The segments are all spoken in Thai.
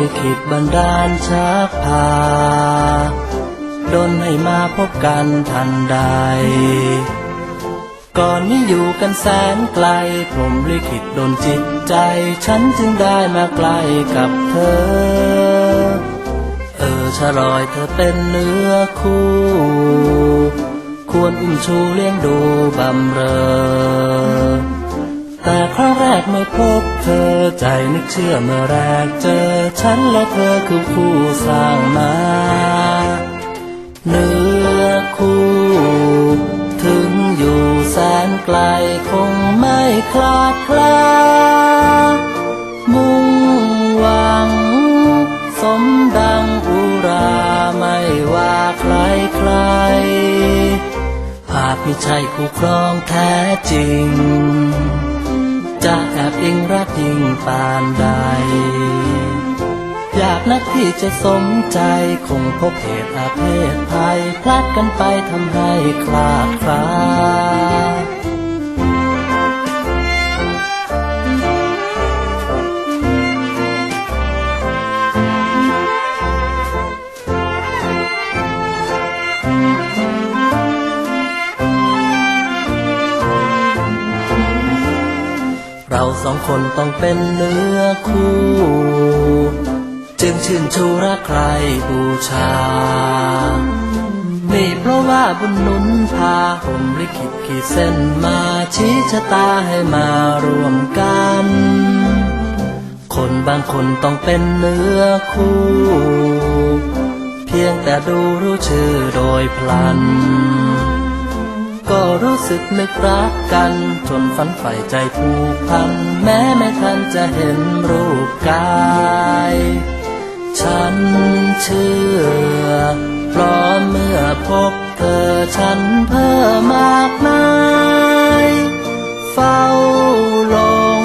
ลิขิตบันดาลชักพาดนให้มาพบกันทันใด ก่อนนี้อยู่กันแสนไกลผมลิขิตดนจิตใจ ฉันจึงได้มาใกล้กับเธอ เออชะลอยเธอเป็นเนื้อคู่ ควรอุ้มชูเลี้ยงดูบำเรอ แต่ครั้งแรกไม่พบเธอใจนึกเชื่อเมื่อแรกเจอ ฉันและเธอคือคู่สร้างมา เนื้อคู่ ถึงอยู่แสนไกลคงไม่คลาดคลามุ่งหวัง สมดังอุราไม่ว่าใครใครหากไม่ใช่คู่ครองแท้จริง แอบอิงรักยิ่งปานใด อยากนักที่จะสมใจคงพบเหตุอาเพศภัยพลาดกันไปทำให้คลาดคลา เราสองคนต้องเป็นเนื้อคู่ จึงชื่นชูรักใครบูชา นี่เพราะว่าบุญนุนพาผมลิขิตขีดเส้นมาชี้ชะตาให้มารวมกัน คนบางคนต้องเป็นเนื้อคู่ เพียงแต่ดูรู้ชื่อโดยพลัน ก็รู้สึกนึกรักกัน จนฝันใฝ่ใจผูกพัน แม้ไม่ทันจะเห็นรูปกาย ฉันเชื่อเพราะเมื่อพบเธอฉันเพิ่มมากมายเฝ้าหลง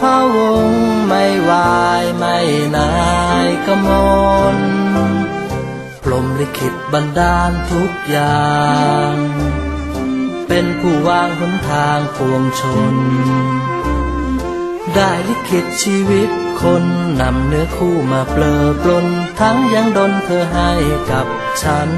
พะวงไม่วายไม่นายกมล ลมลิขิตบันดาลทุกอย่าง เป็นผู้วางหนทางปวงชน ได้ลิขิตชีวิตคนนำเนื้อคู่มาเปลือปลนทั้งยังดนเธอให้กับฉัน